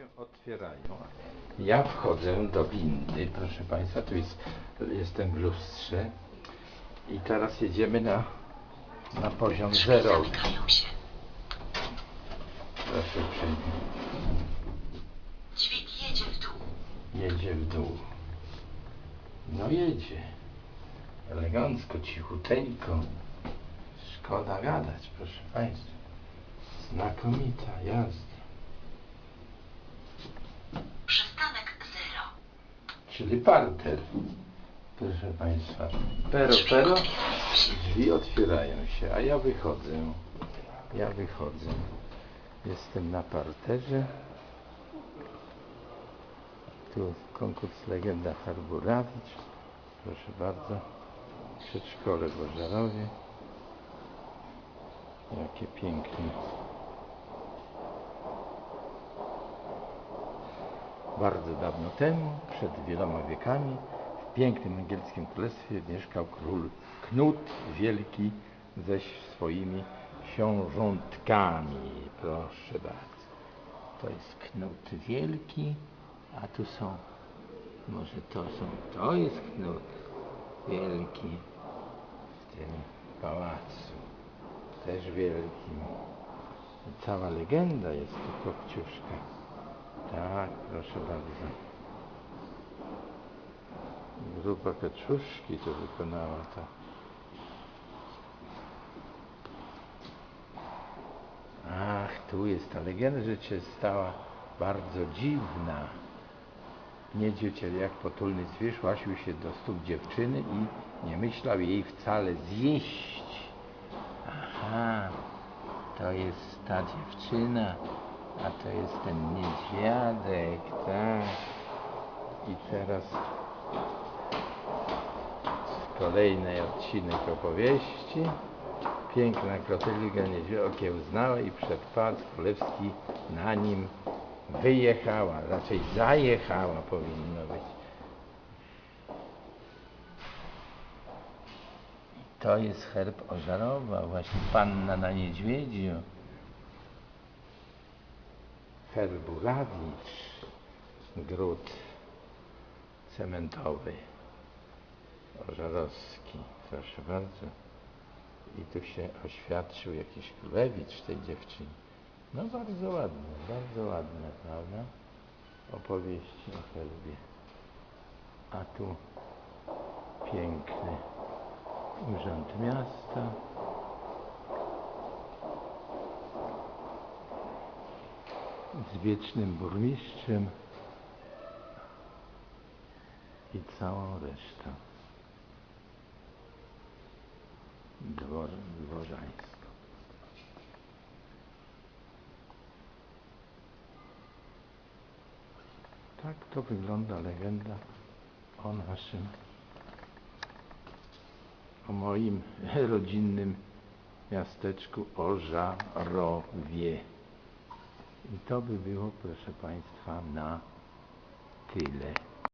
się otwierają. Ja wchodzę do windy, proszę Państwa, tu jest, jestem w lustrze i teraz jedziemy na, na poziom zerowy. Zamykają się. Proszę uprzejmie. Dźwig jedzie w dół. Jedzie w dół. No jedzie. Elegancko, cichuteńko. Szkoda gadać, proszę Państwa. Znakomita jazda. Czyli parter. Proszę Państwa. Pero, pero. Drzwi otwierają się, a ja wychodzę. Ja wychodzę. Jestem na parterze. Tu konkurs Legenda Harburawicz. Proszę bardzo. Przedszkole w Ożarowie. Jakie piękne. Bardzo dawno temu, przed wieloma wiekami, w pięknym angielskim królestwie mieszkał król Knut Wielki ze swoimi książątkami. Proszę bardzo. To jest Knut Wielki, a tu są, może to są, to jest Knut Wielki w tym pałacu. Też wielkim. Cała legenda jest tu kopciuszka. Tak, proszę bardzo. Grupa Kaczuszki to wykonała to. Ach, tu jest ta legenda, że się stała bardzo dziwna. Niedźwiedź jak potulny zwierz łasił się do stóp dziewczyny i nie myślał jej wcale zjeść. Aha, to jest ta dziewczyna, a to jest ten niedźwiadek, tak. I teraz kolejny odcinek opowieści. Piękna Klotylga niedźwiedzia okiełznała i przed pałac królewski na nim wyjechała, raczej zajechała powinno być. To jest herb Ożarowa, właśnie panna na niedźwiedziu. Herburawicz, gród cementowy, ożarowski, proszę bardzo. I tu się oświadczył jakiś królewicz tej dziewczyny. No bardzo ładne, bardzo ładne, prawda? Opowieści o herbie. A tu piękny urząd miasta. Z wiecznym burmistrzem i całą resztą. Dwor, dworzańską. Tak to wygląda legenda o naszym, o moim rodzinnym miasteczku Ożarowie. I to by było, proszę Państwa, na tyle.